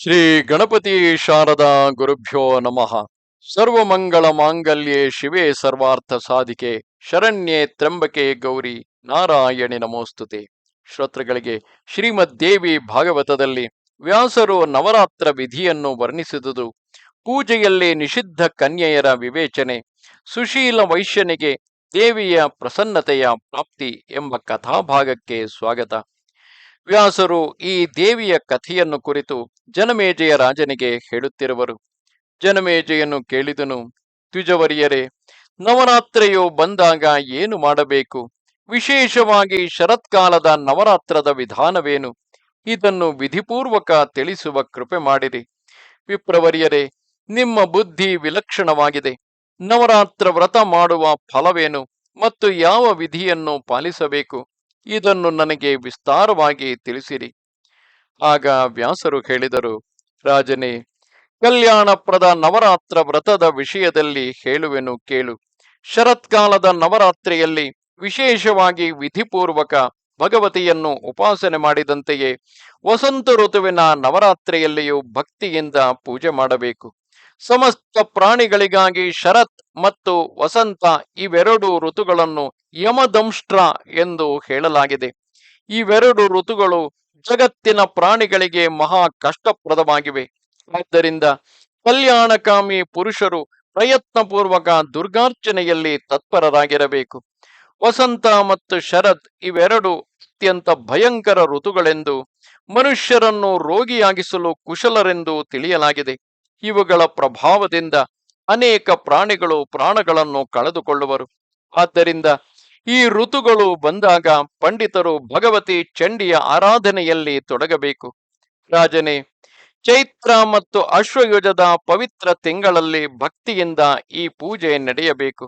ಶ್ರೀ ಗಣಪತಿ ಶಾರದಾ ಗುರುಭ್ಯೋ ನಮಃ. ಸರ್ವಮಂಗಳ ಮಾಂಗಲ್ಯೇ ಶಿವೆ ಸರ್ವಾರ್ಥ ಸಾಧಿಕೆ, ಶರಣ್ಯೆ ತ್ರಂಬಕೆ ಗೌರಿ ನಾರಾಯಣಿ ನಮೋಸ್ತುತೆ. ಶ್ರೋತೃಗಳಿಗೆ ಶ್ರೀಮದ್ ದೇವಿ ಭಾಗವತದಲ್ಲಿ ವ್ಯಾಸರು ನವರಾತ್ರ ವಿಧಿಯನ್ನು ವರ್ಣಿಸಿದುದು, ಪೂಜೆಯಲ್ಲಿ ನಿಷಿದ್ಧ ಕನ್ಯೆಯರ ವಿವೇಚನೆ, ಸುಶೀಲ ವೈಶ್ಯನಿಗೆ ದೇವಿಯ ಪ್ರಸನ್ನತೆಯ ಪ್ರಾಪ್ತಿ ಎಂಬ ಕಥಾಭಾಗಕ್ಕೆ ಸ್ವಾಗತ. ವ್ಯಾಸರು ಈ ದೇವಿಯ ಕಥೆಯನ್ನು ಕುರಿತು ಜನಮೇಜಯ ರಾಜನಿಗೆ ಹೇಳುತ್ತಿರುವರು. ಜನಮೇಜೆಯನ್ನು ಕೇಳಿದನು, ದ್ವಿಜವರಿಯರೇ, ನವರಾತ್ರೆಯು ಬಂದಾಗ ಏನು ಮಾಡಬೇಕು? ವಿಶೇಷವಾಗಿ ಶರತ್ಕಾಲದ ನವರಾತ್ರದ ವಿಧಾನವೇನು? ಇದನ್ನು ವಿಧಿಪೂರ್ವಕ ತಿಳಿಸುವ ಕೃಪೆ ಮಾಡಿರಿ. ವಿಪ್ರವರಿಯರೇ, ನಿಮ್ಮ ಬುದ್ಧಿ ವಿಲಕ್ಷಣವಾಗಿದೆ. ನವರಾತ್ರ ವ್ರತ ಮಾಡುವ ಫಲವೇನು ಮತ್ತು ಯಾವ ವಿಧಿಯನ್ನು ಪಾಲಿಸಬೇಕು? ಇದನ್ನು ನನಗೆ ವಿಸ್ತಾರವಾಗಿ ತಿಳಿಸಿರಿ. ಆಗ ವ್ಯಾಸರು ಹೇಳಿದರು, ರಾಜನೇ, ಕಲ್ಯಾಣಪ್ರದ ನವರಾತ್ರ ವ್ರತದ ವಿಷಯದಲ್ಲಿ ಹೇಳುವೆನು ಕೇಳು. ಶರತ್ಕಾಲದ ನವರಾತ್ರಿಯಲ್ಲಿ ವಿಶೇಷವಾಗಿ ವಿಧಿಪೂರ್ವಕ ಭಗವತಿಯನ್ನು ಉಪಾಸನೆ ಮಾಡಿದಂತೆಯೇ ವಸಂತ ಋತುವಿನ ನವರಾತ್ರಿಯಲ್ಲಿಯೂ ಭಕ್ತಿಯಿಂದ ಪೂಜೆ ಮಾಡಬೇಕು. ಸಮಸ್ತ ಪ್ರಾಣಿಗಳಿಗಾಗಿ ಶರತ್ ಮತ್ತು ವಸಂತ ಇವೆರಡು ಋತುಗಳನ್ನು ಯಮದಂಷ್ಟ್ರ ಎಂದು ಹೇಳಲಾಗಿದೆ. ಇವೆರಡು ಋತುಗಳು ಜಗತ್ತಿನ ಪ್ರಾಣಿಗಳಿಗೆ ಮಹಾ ಕಷ್ಟಪ್ರದವಾಗಿವೆ. ಆದ್ದರಿಂದ ಕಲ್ಯಾಣಕಾಮಿ ಪುರುಷರು ಪ್ರಯತ್ನಪೂರ್ವಕ ದುರ್ಗಾರ್ಚನೆಯಲ್ಲಿ ತತ್ಪರರಾಗಿರಬೇಕು. ವಸಂತ ಮತ್ತು ಶರತ್ ಇವೆರಡು ಅತ್ಯಂತ ಭಯಂಕರ ಋತುಗಳೆಂದು ಮನುಷ್ಯರನ್ನು ರೋಗಿಯಾಗಿಸಲು ಕುಶಲರೆಂದು ತಿಳಿಯಲಾಗಿದೆ. ಇವುಗಳ ಪ್ರಭಾವದಿಂದ ಅನೇಕ ಪ್ರಾಣಿಗಳು ಪ್ರಾಣಗಳನ್ನು ಕಳೆದುಕೊಳ್ಳುವರು. ಆದ್ದರಿಂದ ಈ ಋತುಗಳು ಬಂದಾಗ ಪಂಡಿತರು ಭಗವತಿ ಚಂಡಿಯ ಆರಾಧನೆಯಲ್ಲಿ ತೊಡಗಬೇಕು. ರಾಜನೇ, ಚೈತ್ರ ಮತ್ತು ಅಶ್ವಯುಜದ ಪವಿತ್ರ ತಿಂಗಳಲ್ಲಿ ಭಕ್ತಿಯಿಂದ ಈ ಪೂಜೆ ನಡೆಯಬೇಕು.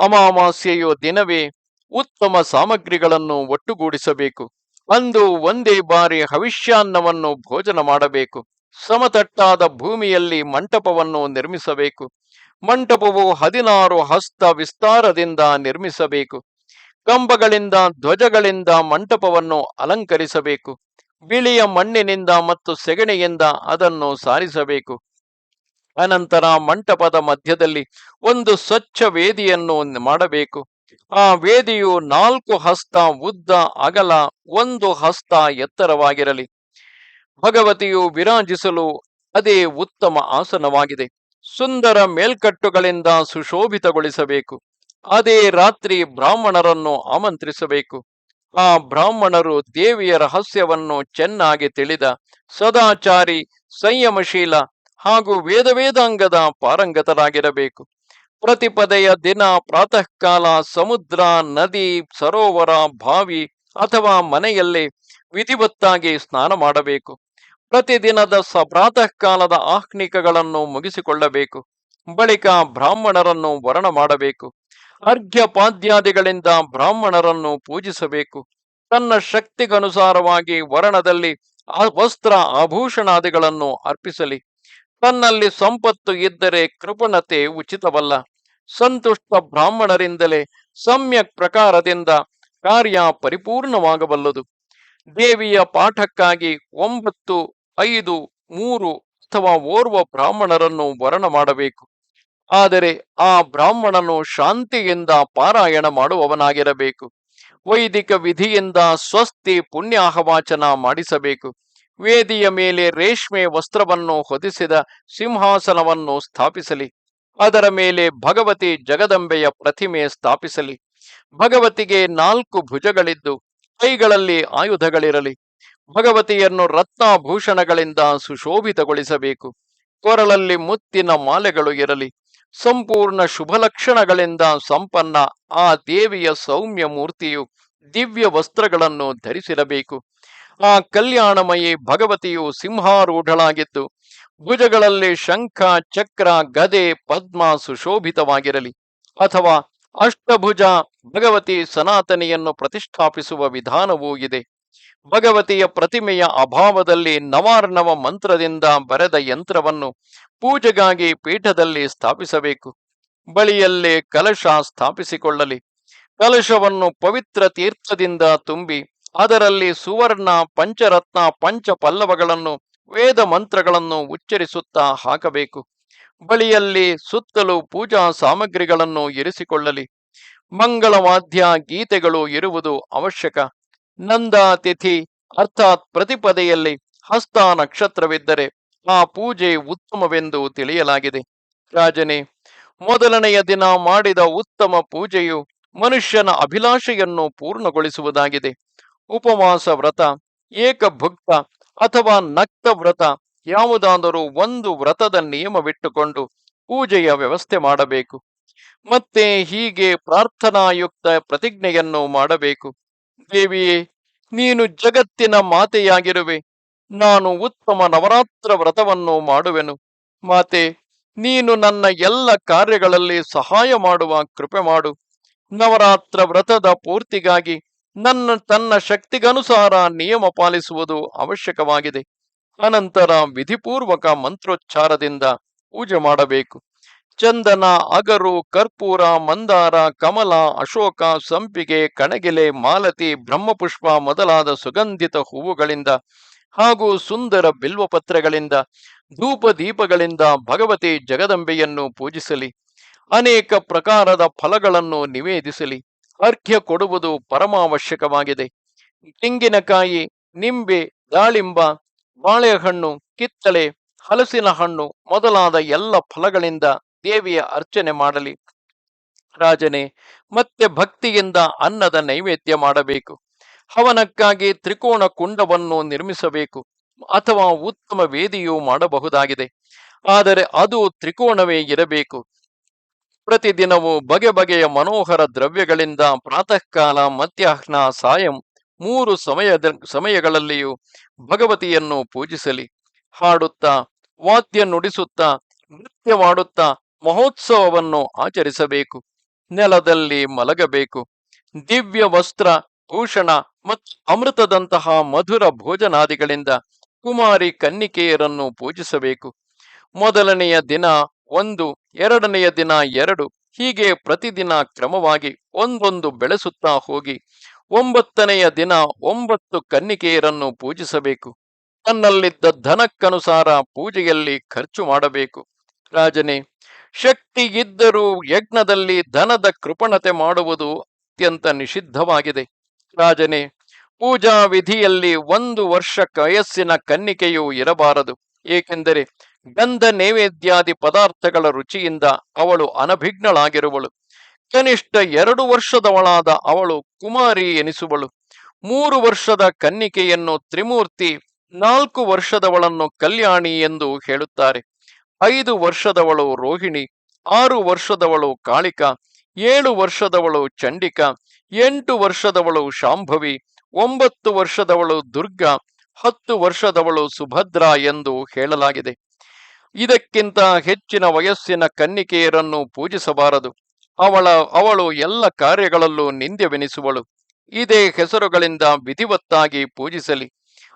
ಅಮಾವಾಸ್ಯೆಯು ದಿನವೇ ಉತ್ತಮ ಸಾಮಗ್ರಿಗಳನ್ನು ಒಟ್ಟುಗೂಡಿಸಬೇಕು. ಅಂದು ಒಂದೇ ಬಾರಿ ಹವಿಷ್ಯಾನ್ನವನ್ನು ಭೋಜನ ಮಾಡಬೇಕು. ಸಮತಟ್ಟಾದ ಭೂಮಿಯಲ್ಲಿ ಮಂಟಪವನ್ನು ನಿರ್ಮಿಸಬೇಕು. ಮಂಟಪವು ಹದಿನಾರು ಹಸ್ತ ವಿಸ್ತಾರದಿಂದ ನಿರ್ಮಿಸಬೇಕು. ಕಂಬಗಳಿಂದ, ಧ್ವಜಗಳಿಂದ ಮಂಟಪವನ್ನು ಅಲಂಕರಿಸಬೇಕು. ಬಿಳಿಯ ಮಣ್ಣಿನಿಂದ ಮತ್ತು ಸೆಗಣಿಯಿಂದ ಅದನ್ನು ಸಾರಿಸಬೇಕು. ಅನಂತರ ಮಂಟಪದ ಮಧ್ಯದಲ್ಲಿ ಒಂದು ಸ್ವಚ್ಛ ವೇದಿಯನ್ನು ಮಾಡಬೇಕು. ಆ ವೇದಿಯು ನಾಲ್ಕು ಹಸ್ತ ಉದ್ದ ಅಗಲ, ಒಂದು ಹಸ್ತ ಎತ್ತರವಾಗಿರಲಿ. ಭಗವತಿಯು ವಿರಾಜಿಸಲು ಅದೇ ಉತ್ತಮ ಆಸನವಾಗಿದೆ. ಸುಂದರ ಮೇಲ್ಕಟ್ಟುಗಳಿಂದ ಸುಶೋಭಿತಗೊಳಿಸಬೇಕು. ಅದೇ ರಾತ್ರಿ ಬ್ರಾಹ್ಮಣರನ್ನು ಆಮಂತ್ರಿಸಬೇಕು. ಆ ಬ್ರಾಹ್ಮಣರು ದೇವಿಯ ರಹಸ್ಯವನ್ನು ಚೆನ್ನಾಗಿ ತಿಳಿದ ಸದಾಚಾರಿ, ಸಂಯಮಶೀಲ ಹಾಗೂ ವೇದ ವೇದಾಂಗದ ಪಾರಂಗತರಾಗಿರಬೇಕು. ಪ್ರತಿಪದೆಯ ದಿನ ಪ್ರಾತಃ ಕಾಲ ಸಮುದ್ರ, ನದಿ, ಸರೋವರ, ಬಾವಿ ಅಥವಾ ಮನೆಯಲ್ಲೇ ವಿಧಿವತ್ತಾಗಿ ಸ್ನಾನ ಮಾಡಬೇಕು. ಪ್ರತಿದಿನದ ಸ ಪ್ರಾತಃ ಕಾಲದ ಆಹ್ನಿಕಗಳನ್ನು ಮುಗಿಸಿಕೊಳ್ಳಬೇಕು. ಬಳಿಕ ಬ್ರಾಹ್ಮಣರನ್ನು ವರಣ ಮಾಡಬೇಕು. ಅರ್ಘ್ಯಪಾದ್ಯಾದಿಗಳಿಂದ ಬ್ರಾಹ್ಮಣರನ್ನು ಪೂಜಿಸಬೇಕು. ತನ್ನ ಶಕ್ತಿಗನುಸಾರವಾಗಿ ವರ್ಣದಲ್ಲಿ ವಸ್ತ್ರ ಆಭೂಷಣಾದಿಗಳನ್ನು ಅರ್ಪಿಸಲಿ. ತನ್ನಲ್ಲಿ ಸಂಪತ್ತು ಇದ್ದರೆ ಕೃಪಣತೆ ಉಚಿತವಲ್ಲ. ಸಂತುಷ್ಟ ಬ್ರಾಹ್ಮಣರಿಂದಲೇ ಸಮ್ಯಕ್ ಪ್ರಕಾರದಿಂದ ಕಾರ್ಯ ಪರಿಪೂರ್ಣವಾಗಬಲ್ಲದು. ದೇವಿಯ ಪಾಠಕ್ಕಾಗಿ ಒಂಬತ್ತು ಐದು, ಮೂರು ಅಥವಾ ಓರ್ವ ಬ್ರಾಹ್ಮಣರನ್ನು ವರಣ ಮಾಡಬೇಕು. ಆದರೆ ಆ ಬ್ರಾಹ್ಮಣನು ಶಾಂತಿಯಿಂದ ಪಾರಾಯಣ ಮಾಡುವವನಾಗಿರಬೇಕು. ವೈದಿಕ ವಿಧಿಯಿಂದ ಸ್ವಸ್ತಿ ಪುಣ್ಯಾಹವಾಚನ ಮಾಡಿಸಬೇಕು. ವೇದಿಯ ಮೇಲೆ ರೇಷ್ಮೆ ವಸ್ತ್ರವನ್ನು ಹೊದಿಸಿದ ಸಿಂಹಾಸನವನ್ನು ಸ್ಥಾಪಿಸಲಿ. ಅದರ ಮೇಲೆ ಭಗವತಿ ಜಗದಂಬೆಯ ಪ್ರತಿಮೆ ಸ್ಥಾಪಿಸಲಿ. ಭಗವತಿಗೆ ನಾಲ್ಕು ಭುಜಗಳಿದ್ದು, ಕೈಗಳಲ್ಲಿ ಆಯುಧಗಳಿರಲಿ. ಭಗವತಿಯನ್ನು ರತ್ನಾಭೂಷಣಗಳಿಂದ ಸುಶೋಭಿತಗೊಳಿಸಬೇಕು. ಕೊರಳಲ್ಲಿ ಮುತ್ತಿನ ಮಾಲೆಗಳು ಇರಲಿ. ಸಂಪೂರ್ಣ ಶುಭ ಲಕ್ಷಣಗಳಿಂದ ಸಂಪನ್ನ ಆ ದೇವಿಯ ಸೌಮ್ಯ ಮೂರ್ತಿಯು ದಿವ್ಯ ವಸ್ತ್ರಗಳನ್ನು ಧರಿಸಿರಬೇಕು. ಆ ಕಲ್ಯಾಣಮಯಿ ಭಗವತಿಯು ಸಿಂಹಾರೂಢಳಾಗಿದ್ದು, ಭುಜಗಳಲ್ಲಿ ಶಂಖ, ಚಕ್ರ, ಗದೆ, ಪದ್ಮ ಸುಶೋಭಿತವಾಗಿರಲಿ. ಅಥವಾ ಅಷ್ಟಭುಜ ಭಗವತಿ ಸನಾತನಿಯನ್ನು ಪ್ರತಿಷ್ಠಾಪಿಸುವ ವಿಧಾನವೂ ಇದೆ. ಭಗವತಿಯ ಪ್ರತಿಮೆಯ ಅಭಾವದಲ್ಲಿ ನವಾರ್ಣವ ಮಂತ್ರದಿಂದ ಬರೆದ ಯಂತ್ರವನ್ನು ಪೂಜೆಗಾಗಿ ಪೀಠದಲ್ಲಿ ಸ್ಥಾಪಿಸಬೇಕು. ಬಳಿಯಲ್ಲೇ ಕಲಶ ಸ್ಥಾಪಿಸಿಕೊಳ್ಳಲಿ. ಕಲಶವನ್ನು ಪವಿತ್ರ ತೀರ್ಥದಿಂದ ತುಂಬಿ, ಅದರಲ್ಲಿ ಸುವರ್ಣ, ಪಂಚರತ್ನ ಪಂಚ ಪಲ್ಲವಗಳನ್ನು ವೇದ ಮಂತ್ರಗಳನ್ನು ಉಚ್ಚರಿಸುತ್ತಾ ಹಾಕಬೇಕು. ಬಳಿಯಲ್ಲಿ ಸುತ್ತಲೂ ಪೂಜಾ ಸಾಮಗ್ರಿಗಳನ್ನು ಇರಿಸಿಕೊಳ್ಳಲಿ. ಮಂಗಳವಾದ್ಯ ಗೀತೆಗಳು ಇರುವುದು ಅವಶ್ಯಕ. ನಂದ ತಿಥಿ ಅರ್ಥಾತ್ ಪ್ರತಿಪದೆಯಲ್ಲಿ ಹಸ್ತ ನಕ್ಷತ್ರವಿದ್ದರೆ ಆ ಪೂಜೆ ಉತ್ತಮವೆಂದು ತಿಳಿಯಲಾಗಿದೆ. ರಾಜನೇ, ಮೊದಲನೆಯ ದಿನ ಮಾಡಿದ ಉತ್ತಮ ಪೂಜೆಯು ಮನುಷ್ಯನ ಅಭಿಲಾಷೆಯನ್ನು ಪೂರ್ಣಗೊಳಿಸುವುದಾಗಿದೆ. ಉಪವಾಸ ವ್ರತ, ಏಕಭುಕ್ತ ಅಥವಾ ನಕ್ತ ವ್ರತ ಯಾವುದಾದರೂ ಒಂದು ವ್ರತದ ನಿಯಮವಿಟ್ಟುಕೊಂಡು ಪೂಜೆಯ ವ್ಯವಸ್ಥೆ ಮಾಡಬೇಕು. ಮತ್ತೆ ಹೀಗೆ ಪ್ರಾರ್ಥನಾಯುಕ್ತ ಪ್ರತಿಜ್ಞೆಯನ್ನು ಮಾಡಬೇಕು. ದೇವಿಯೇ, ನೀನು ಜಗತ್ತಿನ ಮಾತೆಯಾಗಿರುವೆ. ನಾನು ಉತ್ತಮ ನವರಾತ್ರ ವ್ರತವನ್ನು ಮಾಡುವೆನು. ಮಾತೆ, ನೀನು ನನ್ನ ಎಲ್ಲ ಕಾರ್ಯಗಳಲ್ಲಿ ಸಹಾಯ ಮಾಡುವ ಕೃಪೆ ಮಾಡು. ನವರಾತ್ರ ವ್ರತದ ಪೂರ್ತಿಗಾಗಿ ನನ್ನ, ತನ್ನ ಶಕ್ತಿಗನುಸಾರ ನಿಯಮ ಪಾಲಿಸುವುದು ಅವಶ್ಯಕವಾಗಿದೆ. ಅನಂತರ ವಿಧಿಪೂರ್ವಕ ಮಂತ್ರೋಚ್ಚಾರದಿಂದ ಪೂಜೆ ಮಾಡಬೇಕು. ಚಂದನ, ಅಗರು, ಕರ್ಪೂರ, ಮಂದಾರ, ಕಮಲ, ಅಶೋಕ, ಸಂಪಿಗೆ, ಕಣಗಿಲೆ, ಮಾಲತಿ, ಬ್ರಹ್ಮಪುಷ್ಪ ಮೊದಲಾದ ಸುಗಂಧಿತ ಹೂವುಗಳಿಂದ ಹಾಗೂ ಸುಂದರ ಬಿಲ್ವಪತ್ರೆಗಳಿಂದ ಧೂಪ ದೀಪಗಳಿಂದ ಭಗವತಿ ಜಗದಂಬೆಯನ್ನು ಪೂಜಿಸಲಿ. ಅನೇಕ ಪ್ರಕಾರದ ಫಲಗಳನ್ನು ನಿವೇದಿಸಲಿ. ಅರ್ಘ್ಯ ಕೊಡುವುದು ಪರಮಾವಶ್ಯಕವಾಗಿದೆ. ತೆಂಗಿನಕಾಯಿ, ನಿಂಬೆ, ದಾಳಿಂಬ, ಬಾಳೆಹಣ್ಣು, ಕಿತ್ತಳೆ, ಹಲಸಿನ ಹಣ್ಣು ಮೊದಲಾದ ಎಲ್ಲ ಫಲಗಳಿಂದ ದೇವಿಯ ಅರ್ಚನೆ ಮಾಡಲಿ. ರಾಜನೇ, ಮತ್ತೆ ಭಕ್ತಿಯಿಂದ ಅನ್ನದ ನೈವೇದ್ಯ ಮಾಡಬೇಕು. ಹವನಕ್ಕಾಗಿ ತ್ರಿಕೋಣ ಕುಂಡವನ್ನು ನಿರ್ಮಿಸಬೇಕು. ಅಥವಾ ಉತ್ತಮ ವೇದಿಯು ಮಾಡಬಹುದಾಗಿದೆ. ಆದರೆ ಅದು ತ್ರಿಕೋಣವೇ ಇರಬೇಕು. ಪ್ರತಿದಿನವೂ ಬಗೆ ಬಗೆಯ ಮನೋಹರ ದ್ರವ್ಯಗಳಿಂದ ಪ್ರಾತಃ ಕಾಲ ಮಧ್ಯಾಹ್ನ, ಸಾಯಂ ಮೂರು ಸಮಯದ ಸಮಯಗಳಲ್ಲಿಯೂ ಭಗವತಿಯನ್ನು ಪೂಜಿಸಲಿ. ಹಾಡುತ್ತಾ, ವಾದ್ಯ ನುಡಿಸುತ್ತಾ, ನೃತ್ಯ ಮಾಡುತ್ತಾ ಮಹೋತ್ಸವವನ್ನು ಆಚರಿಸಬೇಕು. ನೆಲದಲ್ಲಿ ಮಲಗಬೇಕು. ದಿವ್ಯ ವಸ್ತ್ರ, ಭೂಷಣ ಮತ್ತು ಅಮೃತದಂತಹ ಮಧುರ ಭೋಜನಾದಿಗಳಿಂದ ಕುಮಾರಿ ಕನ್ನಿಕೆಯರನ್ನು ಪೂಜಿಸಬೇಕು. ಮೊದಲನೆಯ ದಿನ ಒಂದು, ಎರಡನೆಯ ದಿನ ಎರಡು, ಹೀಗೆ ಪ್ರತಿದಿನ ಕ್ರಮವಾಗಿ ಒಂದೊಂದು ಬೆಳೆಸುತ್ತಾ ಹೋಗಿ ಒಂಬತ್ತನೆಯ ದಿನ ಒಂಬತ್ತು ಕನ್ನಿಕೆಯರನ್ನು ಪೂಜಿಸಬೇಕು. ತನ್ನಲ್ಲಿದ್ದ ಧನಕ್ಕನುಸಾರ ಪೂಜೆಯಲ್ಲಿ ಖರ್ಚು ಮಾಡಬೇಕು. ರಾಜನೇ ಶಕ್ತಿ ಇದ್ದರೂ ಯಜ್ಞದಲ್ಲಿ ಧನದ ಕೃಪಣತೆ ಮಾಡುವುದು ಅತ್ಯಂತ ನಿಷಿದ್ಧವಾಗಿದೆ. ರಾಜನೇ, ಪೂಜಾ ವಿಧಿಯಲ್ಲಿ ಒಂದು ವರ್ಷ ಕಯಸ್ಸಿನ ಕನ್ನಿಕೆಯು ಇರಬಾರದು. ಏಕೆಂದರೆ ಗಂಧ ನೈವೇದ್ಯಾದಿ ಪದಾರ್ಥಗಳ ರುಚಿಯಿಂದ ಅವಳು ಅನಭಿಜ್ಞಳಾಗಿರುವಳು. ಕನಿಷ್ಠ ಎರಡು ವರ್ಷದವಳಾದ ಅವಳು ಕುಮಾರಿ ಎನಿಸುವಳು. ಮೂರು ವರ್ಷದ ಕನ್ನಿಕೆಯನ್ನು ತ್ರಿಮೂರ್ತಿ, ನಾಲ್ಕು ವರ್ಷದವಳನ್ನು ಕಲ್ಯಾಣಿ ಎಂದು ಹೇಳುತ್ತಾರೆ. ಐದು ವರ್ಷದವಳು ರೋಹಿಣಿ, ಆರು ವರ್ಷದವಳು ಕಾಳಿಕ, ಏಳು ವರ್ಷದವಳು ಚಂಡಿಕ, ಎಂಟು ವರ್ಷದವಳು ಶಾಂಭವಿ, ಒಂಬತ್ತು ವರ್ಷದವಳು ದುರ್ಗಾ, ಹತ್ತು ವರ್ಷದವಳು ಸುಭದ್ರ ಎಂದು ಹೇಳಲಾಗಿದೆ. ಇದಕ್ಕಿಂತ ಹೆಚ್ಚಿನ ವಯಸ್ಸಿನ ಕನ್ನಿಕೆಯರನ್ನು ಪೂಜಿಸಬಾರದು. ಅವಳ, ಅವಳು ಎಲ್ಲ ಕಾರ್ಯಗಳಲ್ಲೂ ನಿಂದ್ಯವೆನಿಸುವಳು. ಇದೇ ಹೆಸರುಗಳಿಂದ ವಿಧಿವತ್ತಾಗಿ ಪೂಜಿಸಲಿ.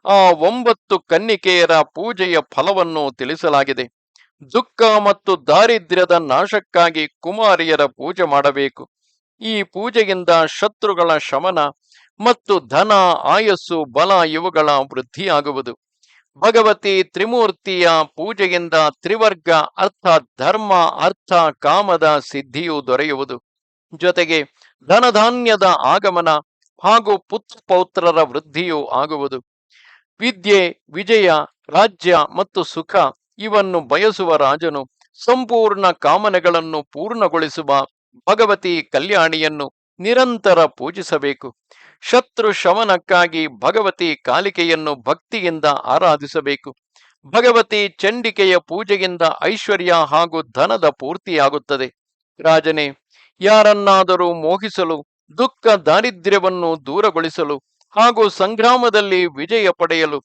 ಆ ಒಂಬತ್ತು ಕನ್ನಿಕೆಯರ ಪೂಜೆಯ ಫಲವನ್ನು ತಿಳಿಸಲಾಗಿದೆ. ದುಃಖ ಮತ್ತು ದಾರಿದ್ರ್ಯದ ನಾಶಕ್ಕಾಗಿ ಕುಮಾರಿಯರ ಪೂಜೆ ಮಾಡಬೇಕು. ಈ ಪೂಜೆಯಿಂದ ಶತ್ರುಗಳ ಶಮನ ಮತ್ತು ಧನ, ಆಯಸ್ಸು, ಬಲ ಇವುಗಳ ವೃದ್ಧಿಯಾಗುವುದು. ಭಗವತಿ ತ್ರಿಮೂರ್ತಿಯ ಪೂಜೆಯಿಂದ ತ್ರಿವರ್ಗ ಅರ್ಥ ಧರ್ಮ, ಅರ್ಥ ಕಾಮದ ಸಿದ್ಧಿಯು ದೊರೆಯುವುದು. ಜೊತೆಗೆ ಧನಧಾನ್ಯದ ಆಗಮನ ಹಾಗೂ ಪುತ್ರ ಪೌತ್ರರ ವೃದ್ಧಿಯೂ ಆಗುವುದು. ವಿದ್ಯೆ, ವಿಜಯ, ರಾಜ್ಯ ಮತ್ತು ಸುಖ ಇವನ್ನು ಬಯಸುವ ರಾಜನು ಸಂಪೂರ್ಣ ಕಾಮನೆಗಳನ್ನು ಪೂರ್ಣಗೊಳಿಸುವ ಭಗವತಿ ಕಲ್ಯಾಣಿಯನ್ನು ನಿರಂತರ ಪೂಜಿಸಬೇಕು. ಶತ್ರು ಶಮನಕ್ಕಾಗಿ ಭಗವತಿ ಕಾಲಿಕೆಯನ್ನು ಭಕ್ತಿಯಿಂದ ಆರಾಧಿಸಬೇಕು. ಭಗವತಿ ಚಂಡಿಕೆಯ ಪೂಜೆಯಿಂದ ಐಶ್ವರ್ಯ ಹಾಗೂ ಧನದ ಪೂರ್ತಿಯಾಗುತ್ತದೆ. ರಾಜನೇ, ಯಾರನ್ನಾದರೂ ಮೋಹಿಸಲು, ದುಃಖ ದಾರಿದ್ರ್ಯವನ್ನು ದೂರಗೊಳಿಸಲು ಹಾಗೂ ಸಂಗ್ರಾಮದಲ್ಲಿ ವಿಜಯ ಪಡೆಯಲು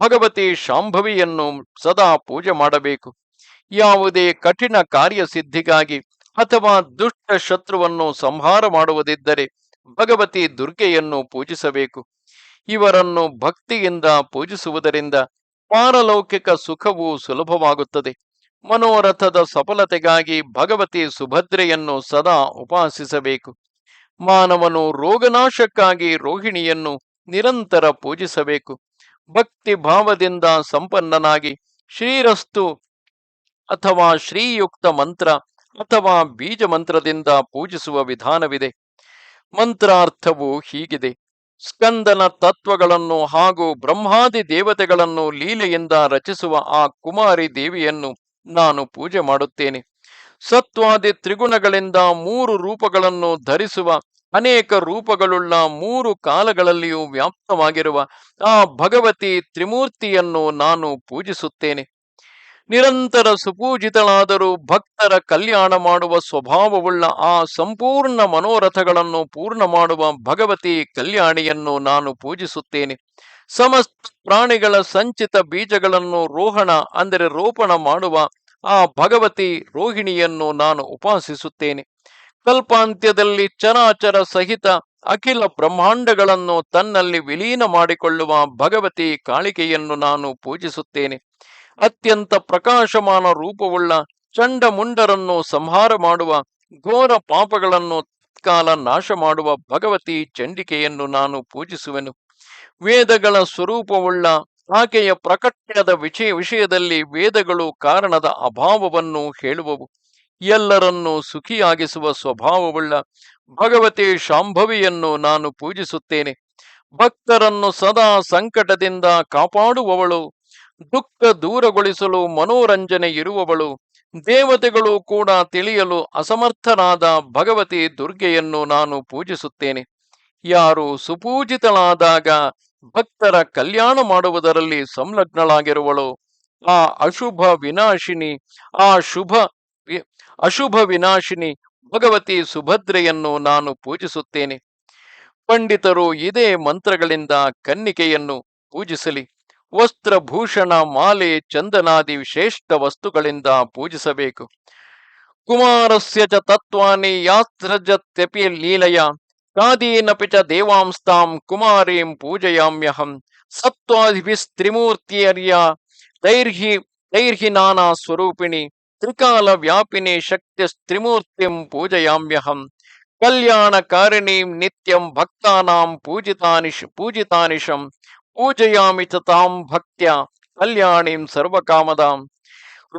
ಭಗವತಿ ಶಾಂಭವಿಯನ್ನು ಸದಾ ಪೂಜೆ ಮಾಡಬೇಕು. ಯಾವುದೇ ಕಠಿಣ ಕಾರ್ಯಸಿದ್ಧಿಗಾಗಿ ಅಥವಾ ದುಷ್ಟ ಶತ್ರುವನ್ನು ಸಂಹಾರ ಮಾಡುವುದಿದ್ದರೆ ಭಗವತಿ ದುರ್ಗೆಯನ್ನು ಪೂಜಿಸಬೇಕು. ಇವರನ್ನು ಭಕ್ತಿಯಿಂದ ಪೂಜಿಸುವುದರಿಂದ ಪಾರಲೌಕಿಕ ಸುಖವು ಸುಲಭವಾಗುತ್ತದೆ. ಮನೋರಥದ ಸಫಲತೆಗಾಗಿ ಭಗವತಿ ಸುಭದ್ರೆಯನ್ನು ಸದಾ ಉಪಾಸಿಸಬೇಕು. ಮಾನವನು ರೋಗನಾಶಕ್ಕಾಗಿ ರೋಹಿಣಿಯನ್ನು ನಿರಂತರ ಪೂಜಿಸಬೇಕು. ಭಕ್ತಿ ಭಾವದಿಂದ ಸಂಪನ್ನನಾಗಿ ಶ್ರೀರಸ್ತು ಅಥವಾ ಶ್ರೀಯುಕ್ತ ಮಂತ್ರ ಅಥವಾ ಬೀಜ ಮಂತ್ರದಿಂದ ಪೂಜಿಸುವ ವಿಧಾನವಿದೆ. ಮಂತ್ರಾರ್ಥವು ಹೀಗಿದೆ. ಸ್ಕಂದನ ತತ್ವಗಳನ್ನು ಹಾಗೂ ಬ್ರಹ್ಮಾದಿ ದೇವತೆಗಳನ್ನು ಲೀಲೆಯಿಂದ ರಚಿಸುವ ಆ ಕುಮಾರಿ ದೇವಿಯನ್ನು ನಾನು ಪೂಜೆ ಮಾಡುತ್ತೇನೆ. ಸತ್ವಾದಿ ತ್ರಿಗುಣಗಳಿಂದ ಮೂರು ರೂಪಗಳನ್ನು ಧರಿಸುವ ಅನೇಕ ರೂಪಗಳುಳ್ಳ ಮೂರು ಕಾಲಗಳಲ್ಲಿಯೂ ವ್ಯಾಪ್ತವಾಗಿರುವ ಆ ಭಗವತಿ ತ್ರಿಮೂರ್ತಿಯನ್ನು ನಾನು ಪೂಜಿಸುತ್ತೇನೆ. ನಿರಂತರ ಸುಪೂಜಿತಳಾದರೂ ಭಕ್ತರ ಕಲ್ಯಾಣ ಮಾಡುವ ಸ್ವಭಾವವುಳ್ಳ ಆ ಸಂಪೂರ್ಣ ಮನೋರಥಗಳನ್ನು ಪೂರ್ಣ ಮಾಡುವ ಭಗವತಿ ಕಲ್ಯಾಣಿಯನ್ನು ನಾನು ಪೂಜಿಸುತ್ತೇನೆ. ಸಮಸ್ತ ಪ್ರಾಣಿಗಳ ಸಂಚಿತ ಬೀಜಗಳನ್ನು ರೋಹಣ ಅಂದರೆ ರೋಪಣ ಮಾಡುವ ಆ ಭಗವತಿ ರೋಹಿಣಿಯನ್ನು ನಾನು ಉಪಾಸಿಸುತ್ತೇನೆ. ಕಲ್ಪಾಂತ್ಯದಲ್ಲಿ ಚರಾಚರ ಸಹಿತ ಅಖಿಲ ಬ್ರಹ್ಮಾಂಡಗಳನ್ನು ತನ್ನಲ್ಲಿ ವಿಲೀನ ಮಾಡಿಕೊಳ್ಳುವ ಭಗವತಿ ಕಾಳಿಕೆಯನ್ನು ನಾನು ಪೂಜಿಸುತ್ತೇನೆ. ಅತ್ಯಂತ ಪ್ರಕಾಶಮಾನ ರೂಪವುಳ್ಳ ಚಂಡಮುಂಡರನ್ನು ಸಂಹಾರ ಮಾಡುವ, ಘೋರ ಪಾಪಗಳನ್ನು ತತ್ಕಾಲ ನಾಶ ಮಾಡುವ ಭಗವತಿ ಚಂಡಿಕೆಯನ್ನು ನಾನು ಪೂಜಿಸುವೆನು. ವೇದಗಳ ಸ್ವರೂಪವುಳ್ಳ ಆಕೆಯ ಪ್ರಕಟ್ಯದ ವಿಷಯ ವಿಷಯದಲ್ಲಿ ವೇದಗಳು ಕಾರಣದ ಅಭಾವವನ್ನು ಹೇಳುವವು. ಎಲ್ಲರನ್ನೂ ಸುಖಿಯಾಗಿಸುವ ಸ್ವಭಾವವುಳ್ಳ ಭಗವತಿ ಶಾಂಭವಿಯನ್ನು ನಾನು ಪೂಜಿಸುತ್ತೇನೆ. ಭಕ್ತರನ್ನು ಸದಾ ಸಂಕಟದಿಂದ ಕಾಪಾಡುವವಳು, ದುಃಖ ದೂರಗೊಳಿಸಲು ಮನೋರಂಜನೆ ಇರುವವಳು, ದೇವತೆಗಳು ಕೂಡ ತಿಳಿಯಲು ಅಸಮರ್ಥನಾದ ಭಗವತಿ ದುರ್ಗೆಯನ್ನು ನಾನು ಪೂಜಿಸುತ್ತೇನೆ. ಯಾರು ಸುಪೂಜಿತಳಾದಾಗ ಭಕ್ತರ ಕಲ್ಯಾಣ ಮಾಡುವುದರಲ್ಲಿ ಸಂಲಗ್ನಳಾಗಿರುವಳು, ಆ ಅಶುಭ ವಿನಾಶಿನಿ, ಆ ಶುಭ ಅಶುಭ ವಿನಾಶಿನಿ, ಭಗವತಿ ಸುಭದ್ರೆಯನ್ನು ನಾನು ಪೂಜಿಸುತ್ತೇನೆ. ಪಂಡಿತರು ಇದೇ ಮಂತ್ರಗಳಿಂದ ಕನ್ನಿಕೆಯನ್ನು ಪೂಜಿಸಲಿ. ವಸ್ತ್ರಭೂಷಣ ಮಾಲೆ, ಚಂದನಾದಿ ಶ್ರೇಷ್ಠ ವಸ್ತುಗಳಿಂದ ಪೂಜಿಸಬೇಕು. ಕುಮಾರಸ್ಯ ಚ ತತ್ವಾನಿ ಯಾಸ್ತ್ರಜತ್ಯಪಿ ಲೀಲಯ ಕಾದೀನಪಿ ಚ ದೇವಾಂಸ್ತಾಂ ಕುಮಾರೀಂ ಪೂಜಯಾಮ್ಯಹಂ ಸತ್ವಾಧಿಭಿಸ್ತ್ರಿಮೂರ್ತಿಯರ್ಯ ದೈರ್ಹಿ ದೈರ್ಹಿ ನಾನಾ ಸ್ವರೂಪಿಣಿ ತ್ರಿಕಾಲ ವ್ಯಾಪಿನಿ ಶಕ್ತಿ ತ್ರಿಮೂರ್ತಿಂ ಪೂಜಯಾಮ್ಯಹಂ. ಕಲ್ಯಾಣ ಕಾರಿಣೀಂ ನಿತ್ಯಂ ಭಕ್ತಾನಾಂ ಪೂಜಿತಾನಿಶ್ ಪೂಜಿತಾನಿಶಂ ಪೂಜಯಾಮಿ ಚ ತಾಂ ಭಕ್ತ್ಯ ಕಲ್ಯಾಣಿಂ ಸರ್ವಕಾಮದಾಂ.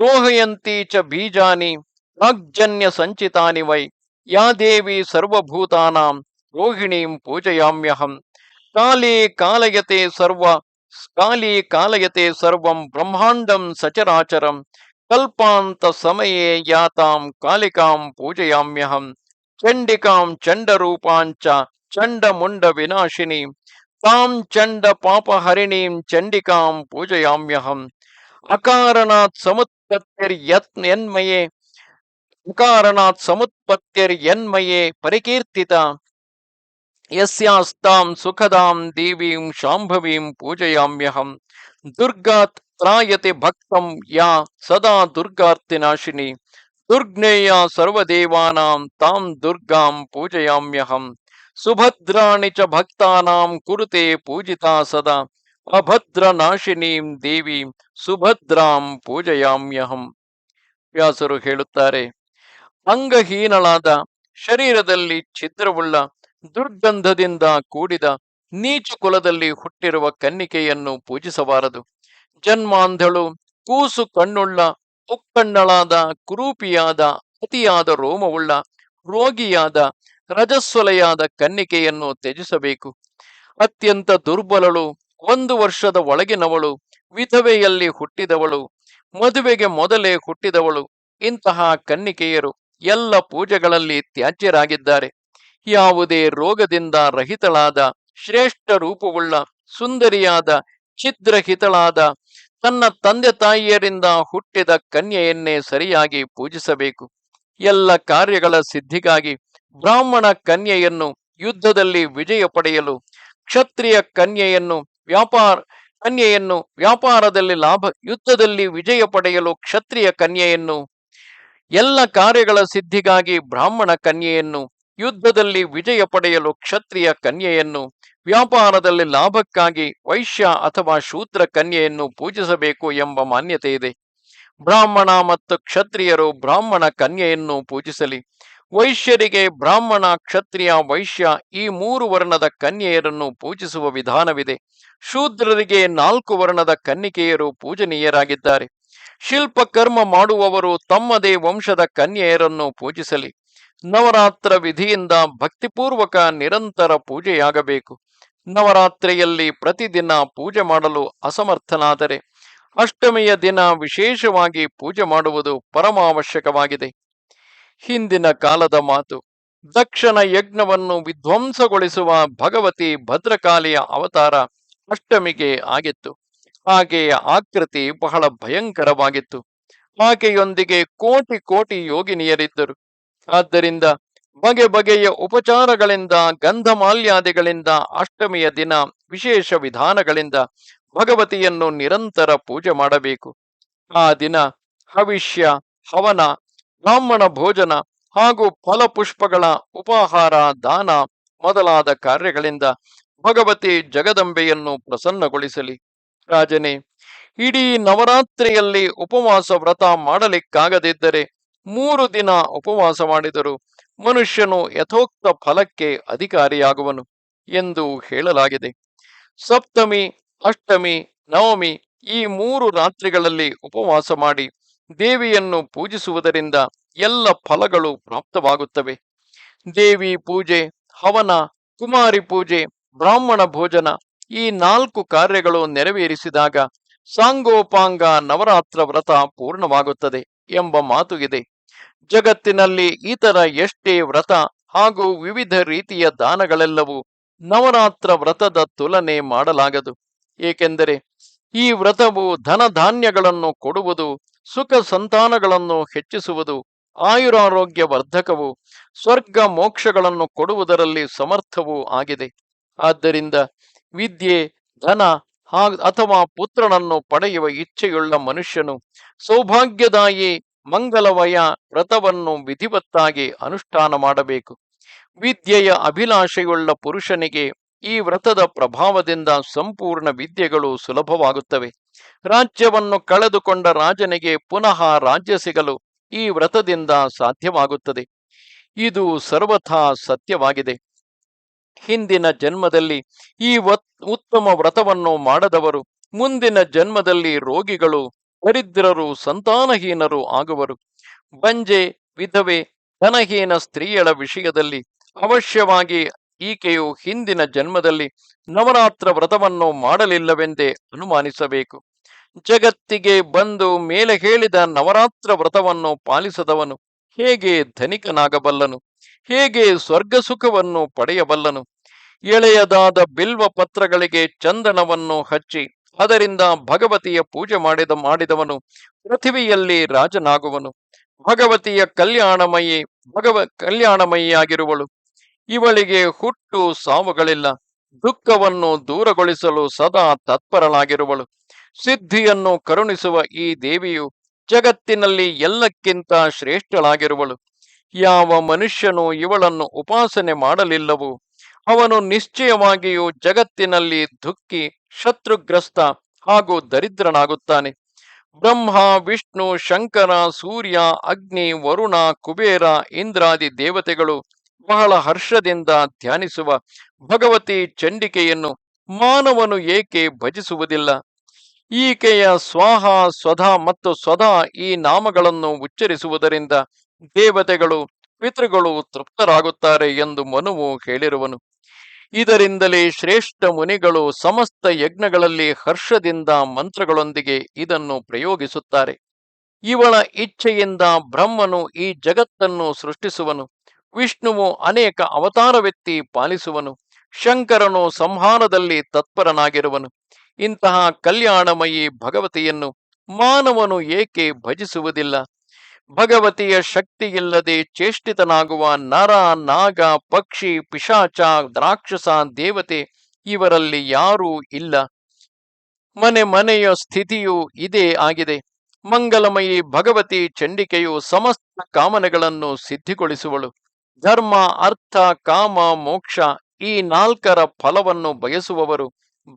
ರೋಹಯಂತಿ ಚ ಬೀಜಾನಿ ಪ್ರಾಗ್ಜನ್ಯ ಸಂಚಿತಾನಿ ವೈ. ಯಾ ದೇವಿ ಸರ್ವಭೂತಾನಾಂ ರೋಹಿಣೀಂ ಪೂಜಯಾಮ್ಯಹಂ. ಕಾಲಿ ಕಾಲಯತೆ ಸರ್ವ, ಕಾಲಿ ಕಾಲಯತೆ ಸರ್ವಂ ಬ್ರಹ್ಮಾಂಡಂ ಸಚರಾಚರಂ. ಕಲ್ಪಾಂತ ಸಮಯೇ ಯಾತಾಂ ಕಾಲಿಕಾಂ ಪೂಜೆಯಾಮ್ಯಹಂ ಚಂಡಿಕಾಂ ಚಂಡರೂಪಾಂಚ ಚಂಡಮುಂಡ ವಿನಾಶಿನಿ ತಾಂ ಚಂಡ ಪಾಪ ಹರಿಣೀಂ ಚಂಡಿಕಾಂ ಪೂಜೆಯಾಮ್ಯಹಂ ಅಕಾರಣಾತ್ ಸಮತ್ಪತ್ತಿರ್ಯತ್ನ್ಮಯೇ ಅಕಾರಣಾತ್ ಸಮತ್ಪತ್ತಿರ್ಯನ್ಮಯೇ ಪರಿಕೀರ್ತಿತ ಯಸ್ಯಾಸ್ತಾಂ ಸುಖದಾಂ ದೇವೀಂ ಶಾಂಭವೀಂ ಪೂಜಯಾಮ್ಯಹಂ ದುರ್ಗಾತ್ ತ್ರಾಯತೆ ಭಕ್ತಂ ಯಾ ಸದಾ ದುರ್ಗಾರ್ತಿನಾಶಿನಿ ದುರ್ಗ್ನೇಯ ಸರ್ವದೇವಾನಾಂ ತಾಂ ದುರ್ಗಾಂ ಪೂಜಯಾಮ್ಯಹಂ ಸುಭದ್ರಾಣಿ ಚ ಭಕ್ತಾನಾಂ ಕುರುತೆ ಪೂಜಿತಾ ಸದಾ ಅಭದ್ರ ನಾಶಿನೀಂ ದೇವೀಂ ಸುಭದ್ರಾಂ ಪೂಜಯಾಮ್ಯಹಂ ವ್ಯಾಸರು ಹೇಳುತ್ತಾರೆ, ಅಂಗಹೀನಳಾದ ಶರೀರದಲ್ಲಿ ಛಿದ್ರವುಳ್ಳ, ದುರ್ಗಂಧದಿಂದ ಕೂಡಿದ, ನೀಚ ಕುಲದಲ್ಲಿ ಹುಟ್ಟಿರುವ ಕನ್ನಿಕೆಯನ್ನು ಪೂಜಿಸಬಾರದು. ಜನ್ಮಾಂಧಳು, ಕೂಸು ಕಣ್ಣುಳ್ಳ, ಉಕ್ಕಣ್ಣಳಾದ, ಕುರೂಪಿಯಾದ, ಅತಿಯಾದ ರೋಮವುಳ್ಳ, ರೋಗಿಯಾದ, ರಜಸ್ವಲೆಯಾದ ಕನ್ನಿಕೆಯನ್ನು ತ್ಯಜಿಸಬೇಕು. ಅತ್ಯಂತ ದುರ್ಬಲಳು, ಒಂದು ವರ್ಷದ ಒಳಗಿನವಳು, ವಿಧವೆಯಲ್ಲಿ ಹುಟ್ಟಿದವಳು, ಮದುವೆಗೆ ಮೊದಲೇ ಹುಟ್ಟಿದವಳು, ಇಂತಹ ಕನ್ನಿಕೆಯರು ಎಲ್ಲ ಪೂಜೆಗಳಲ್ಲಿ ತ್ಯಾಜ್ಯರಾಗಿದ್ದಾರೆ. ಯಾವುದೇ ರೋಗದಿಂದ ರಹಿತಳಾದ, ಶ್ರೇಷ್ಠ ರೂಪವುಳ್ಳ, ಸುಂದರಿಯಾದ, ಛಿದ್ರಹಿತಳಾದ ತನ್ನ ತಂದೆ ತಾಯಿಯರಿಂದ ಹುಟ್ಟಿದ ಕನ್ಯೆಯನ್ನೇ ಸರಿಯಾಗಿ ಪೂಜಿಸಬೇಕು. ಎಲ್ಲ ಕಾರ್ಯಗಳ ಸಿದ್ಧಿಗಾಗಿ ಬ್ರಾಹ್ಮಣ ಕನ್ಯೆಯನ್ನು ಯುದ್ಧದಲ್ಲಿ ವಿಜಯ ಪಡೆಯಲು, ಕ್ಷತ್ರಿಯ ಕನ್ಯೆಯನ್ನು ವ್ಯಾಪಾರ, ಕನ್ಯೆಯನ್ನು ವ್ಯಾಪಾರದಲ್ಲಿ ಲಾಭ, ಯುದ್ಧದಲ್ಲಿ ವಿಜಯ ಪಡೆಯಲು ಕ್ಷತ್ರಿಯ ಕನ್ಯೆಯನ್ನು, ಎಲ್ಲ ಕಾರ್ಯಗಳ ಸಿದ್ಧಿಗಾಗಿ ಬ್ರಾಹ್ಮಣ ಕನ್ಯೆಯನ್ನು, ಯುದ್ಧದಲ್ಲಿ ವಿಜಯ ಪಡೆಯಲು ಕ್ಷತ್ರಿಯ ಕನ್ಯೆಯನ್ನು ವ್ಯಾಪಾರದಲ್ಲಿ ಲಾಭಕ್ಕಾಗಿ ವೈಶ್ಯ ಅಥವಾ ಶೂದ್ರ ಕನ್ಯೆಯನ್ನು ಪೂಜಿಸಬೇಕು ಎಂಬ ಮಾನ್ಯತೆ ಇದೆ. ಬ್ರಾಹ್ಮಣ ಮತ್ತು ಕ್ಷತ್ರಿಯರು ಬ್ರಾಹ್ಮಣ ಕನ್ಯೆಯನ್ನು ಪೂಜಿಸಲಿ. ವೈಶ್ಯರಿಗೆ ಬ್ರಾಹ್ಮಣ, ಕ್ಷತ್ರಿಯ, ವೈಶ್ಯ ಈ ಮೂರು ವರ್ಣದ ಕನ್ಯೆಯರನ್ನು ಪೂಜಿಸುವ ವಿಧಾನವಿದೆ. ಶೂದ್ರರಿಗೆ ನಾಲ್ಕು ವರ್ಣದ ಕನ್ನಿಕೆಯರು ಪೂಜನೀಯರಾಗಿದ್ದಾರೆ. ಶಿಲ್ಪಕರ್ಮ ಮಾಡುವವರು ತಮ್ಮದೇ ವಂಶದ ಕನ್ಯೆಯರನ್ನು ಪೂಜಿಸಲಿ. ನವರಾತ್ರ ವಿಧಿಯಿಂದ ಭಕ್ತಿಪೂರ್ವಕ ನಿರಂತರ ಪೂಜೆಯಾಗಬೇಕು. ನವರಾತ್ರಿಯಲ್ಲಿ ಪ್ರತಿದಿನ ಪೂಜೆ ಮಾಡಲು ಅಸಮರ್ಥನಾದರೆ ಅಷ್ಟಮಿಯ ದಿನ ವಿಶೇಷವಾಗಿ ಪೂಜೆ ಮಾಡುವುದು ಪರಮಾವಶ್ಯಕವಾಗಿದೆ. ಹಿಂದಿನ ಕಾಲದ ಮಾತು ದಕ್ಷನ ಯಜ್ಞವನ್ನು ವಿಧ್ವಂಸಗೊಳಿಸುವ ಭಗವತಿ ಭದ್ರಕಾಲಿಯ ಅವತಾರ ಅಷ್ಟಮಿಗೆ ಆಗಿತ್ತು. ಆಕೆಯ ಆಕೃತಿ ಬಹಳ ಭಯಂಕರವಾಗಿತ್ತು. ಆಕೆಯೊಂದಿಗೆ ಕೋಟಿ ಕೋಟಿ ಯೋಗಿನಿಯರಿದ್ದರು. ಆದ್ದರಿಂದ ಬಗೆ ಬಗೆಯ ಉಪಚಾರಗಳಿಂದ, ಗಂಧಮಾಲ್ಯಾದಿಗಳಿಂದ, ಅಷ್ಟಮಿಯ ದಿನ ವಿಶೇಷ ವಿಧಾನಗಳಿಂದ ಭಗವತಿಯನ್ನು ನಿರಂತರ ಪೂಜೆ ಮಾಡಬೇಕು. ಆ ದಿನ ಹವಿಷ್ಯ, ಹವನ, ಬ್ರಾಹ್ಮಣ ಭೋಜನ ಹಾಗೂ ಫಲಪುಷ್ಪಗಳ ಉಪಾಹಾರ, ದಾನ ಮೊದಲಾದ ಕಾರ್ಯಗಳಿಂದ ಭಗವತಿ ಜಗದಂಬೆಯನ್ನು ಪ್ರಸನ್ನಗೊಳಿಸಲಿ. ರಾಜನೇ, ಇಡೀ ನವರಾತ್ರಿಯಲ್ಲಿ ಉಪವಾಸ ವ್ರತ ಮಾಡಲಿಕ್ಕಾಗದಿದ್ದರೆ ಮೂರು ದಿನ ಉಪವಾಸ ಮಾಡಿದರು ಮನುಷ್ಯನು ಯಥೋಕ್ತ ಫಲಕ್ಕೆ ಅಧಿಕಾರಿಯಾಗುವನು ಎಂದು ಹೇಳಲಾಗಿದೆ. ಸಪ್ತಮಿ, ಅಷ್ಟಮಿ, ನವಮಿ ಈ ಮೂರು ರಾತ್ರಿಗಳಲ್ಲಿ ಉಪವಾಸ ಮಾಡಿ ದೇವಿಯನ್ನು ಪೂಜಿಸುವುದರಿಂದ ಎಲ್ಲ ಫಲಗಳು ಪ್ರಾಪ್ತವಾಗುತ್ತವೆ. ದೇವಿ ಪೂಜೆ, ಹವನ, ಕುಮಾರಿ ಪೂಜೆ, ಬ್ರಾಹ್ಮಣ ಭೋಜನ ಈ ನಾಲ್ಕು ಕಾರ್ಯಗಳು ನೆರವೇರಿಸಿದಾಗ ಸಾಂಗೋಪಾಂಗ ನವರಾತ್ರ ವ್ರತ ಪೂರ್ಣವಾಗುತ್ತದೆ ಎಂಬ ಮಾತು ಇದೆ. ಜಗತ್ತಿನಲ್ಲಿ ಇತರ ಎಷ್ಟೇ ವ್ರತ ಹಾಗೂ ವಿವಿಧ ರೀತಿಯ ದಾನಗಳೆಲ್ಲವೂ ನವರಾತ್ರ ವ್ರತದ ತುಲನೆ ಮಾಡಲಾಗದು. ಏಕೆಂದರೆ ಈ ವ್ರತವು ಧನಧಾನ್ಯಗಳನ್ನು ಕೊಡುವುದು, ಸುಖ ಸಂತಾನಗಳನ್ನು ಹೆಚ್ಚಿಸುವುದು ಆಯುರಾರೋಗ್ಯ ವರ್ಧಕವು ಸ್ವರ್ಗ ಮೋಕ್ಷಗಳನ್ನು ಕೊಡುವುದರಲ್ಲಿ ಸಮರ್ಥವೂ ಆಗಿದೆ. ಆದ್ದರಿಂದ ವಿದ್ಯೆ, ಧನ ಅಥವಾ ಪುತ್ರನನ್ನು ಪಡೆಯುವ ಇಚ್ಛೆಯುಳ್ಳ ಮನುಷ್ಯನು ಸೌಭಾಗ್ಯದಾಯಿ ಮಂಗಲವಯ ವ್ರತವನ್ನು ವಿಧಿವತ್ತಾಗಿ ಅನುಷ್ಠಾನ ಮಾಡಬೇಕು. ವಿದ್ಯೆಯ ಅಭಿಲಾಷೆಯುಳ್ಳ ಪುರುಷನಿಗೆ ಈ ವ್ರತದ ಪ್ರಭಾವದಿಂದ ಸಂಪೂರ್ಣ ವಿದ್ಯೆಗಳು ಸುಲಭವಾಗುತ್ತವೆ. ರಾಜ್ಯವನ್ನು ಕಳೆದುಕೊಂಡ ರಾಜನಿಗೆ ಪುನಃ ರಾಜ್ಯ ಸಿಗಲು ಈ ವ್ರತದಿಂದ ಸಾಧ್ಯವಾಗುತ್ತದೆ. ಇದು ಸರ್ವಥಾ ಸತ್ಯವಾಗಿದೆ. ಹಿಂದಿನ ಜನ್ಮದಲ್ಲಿ ಈ ಉತ್ತಮ ವ್ರತವನ್ನು ಮಾಡದವರು, ಮುಂದಿನ ಜನ್ಮದಲ್ಲಿ ರೋಗಿಗಳು ದರಿದ್ರರು, ಸಂತಾನಹೀನರು ಆಗುವರು. ಬಂಜೆ ವಿಧವೆ ಧನಹೀನ ಸ್ತ್ರೀಯಳ ವಿಷಯದಲ್ಲಿ ಅವಶ್ಯವಾಗಿ ಈಕೆಯು ಹಿಂದಿನ ಜನ್ಮದಲ್ಲಿ ನವರಾತ್ರ ವ್ರತವನ್ನು ಮಾಡಲಿಲ್ಲವೆಂದೇ ಅನುಮಾನಿಸಬೇಕು. ಜಗತ್ತಿಗೆ ಬಂದು ಮೇಲೆ ಹೇಳಿದ ನವರಾತ್ರ ವ್ರತವನ್ನು ಪಾಲಿಸದವನು ಹೇಗೆ ಧನಿಕನಾಗಬಲ್ಲನು? ಹೇಗೆ ಸ್ವರ್ಗ ಸುಖವನ್ನು ಪಡೆಯಬಲ್ಲನು? ಎಳೆಯದಾದ ಬಿಲ್ವ ಪತ್ರಗಳಿಗೆ ಚಂದನವನ್ನು ಹಚ್ಚಿ ಅದರಿಂದ ಭಗವತಿಯ ಪೂಜೆ ಮಾಡಿದ, ಮಾಡಿದವನು ಪೃಥಿವಿಯಲ್ಲಿ ರಾಜನಾಗುವನು. ಭಗವತಿಯ ಕಲ್ಯಾಣಮಯಿ, ಭಗವ, ಕಲ್ಯಾಣಮಯಿಯಾಗಿರುವಳು. ಇವಳಿಗೆ ಹುಟ್ಟು ಸಾವುಗಳಿಲ್ಲ. ದುಃಖವನ್ನು ದೂರಗೊಳಿಸಲು ಸದಾ ತತ್ಪರಳಾಗಿರುವಳು. ಸಿದ್ಧಿಯನ್ನು ಕರುಣಿಸುವ ಈ ದೇವಿಯು ಜಗತ್ತಿನಲ್ಲಿ ಎಲ್ಲಕ್ಕಿಂತ ಶ್ರೇಷ್ಠಳಾಗಿರುವಳು. ಯಾವ ಮನುಷ್ಯನು ಇವಳನ್ನು ಉಪಾಸನೆ ಮಾಡಲಿಲ್ಲವೋ ಅವನು ನಿಶ್ಚಯವಾಗಿಯೂ ಜಗತ್ತಿನಲ್ಲಿ ದುಃಖಿ, ಶತ್ರುಗ್ರಸ್ತ ಹಾಗೂ ದರಿದ್ರನಾಗುತ್ತಾನೆ. ಬ್ರಹ್ಮ, ವಿಷ್ಣು, ಶಂಕರ, ಸೂರ್ಯ, ಅಗ್ನಿ, ವರುಣ, ಕುಬೇರ, ಇಂದ್ರಾದಿ ದೇವತೆಗಳು ಬಹಳ ಹರ್ಷದಿಂದ ಧ್ಯಾನಿಸುವ ಭಗವತಿ ಚಂಡಿಕೆಯನ್ನು ಮಾನವನು ಏಕೆ ಭಜಿಸುವುದಿಲ್ಲ? ಈಕೆಯ ಸ್ವಾಹ ಸ್ವಧಾ ಮತ್ತು ಸ್ವಧಾ ಈ ನಾಮಗಳನ್ನು ಉಚ್ಚರಿಸುವುದರಿಂದ ದೇವತೆಗಳು, ಪಿತೃಗಳು ತೃಪ್ತರಾಗುತ್ತಾರೆ ಎಂದು ಮನುವು ಹೇಳಿರುವನು. ಇದರಿಂದಲೇ ಶ್ರೇಷ್ಠ ಮುನಿಗಳು ಸಮಸ್ತ ಯಜ್ಞಗಳಲ್ಲಿ ಹರ್ಷದಿಂದ ಮಂತ್ರಗಳೊಂದಿಗೆ ಇದನ್ನು ಪ್ರಯೋಗಿಸುತ್ತಾರೆ. ಇವಳ ಇಚ್ಛೆಯಿಂದ ಬ್ರಹ್ಮನು ಈ ಜಗತ್ತನ್ನು ಸೃಷ್ಟಿಸುವನು. ವಿಷ್ಣುವು ಅನೇಕ ಅವತಾರವೆತ್ತಿ ಪಾಲಿಸುವನು. ಶಂಕರನು ಸಂಹಾರದಲ್ಲಿ ತತ್ಪರನಾಗಿರುವನು. ಇಂತಹ ಕಲ್ಯಾಣಮಯಿ ಭಗವತಿಯನ್ನು ಮಾನವನು ಏಕೆ ಭಜಿಸುವುದಿಲ್ಲ? ಭಗವತಿಯ ಶಕ್ತಿಯಿಲ್ಲದೆ ಚೇಷ್ಟಿತನಾಗುವ ನರ, ನಾಗ, ಪಕ್ಷಿ, ಪಿಶಾಚ, ದ್ರಾಕ್ಷಸ, ದೇವತೆ ಇವರಲ್ಲಿ ಯಾರೂ ಇಲ್ಲ. ಮನೆ ಮನೆಯ ಸ್ಥಿತಿಯು ಇದೇ ಆಗಿದೆ. ಮಂಗಲಮಯಿ ಭಗವತಿ ಚಂಡಿಕೆಯು ಸಮಸ್ತ ಕಾಮನೆಗಳನ್ನು ಸಿದ್ಧಿಗೊಳಿಸುವಳು. ಧರ್ಮ, ಅರ್ಥ, ಕಾಮ, ಮೋಕ್ಷ ಈ ನಾಲ್ಕರ ಫಲವನ್ನು ಬಯಸುವವರು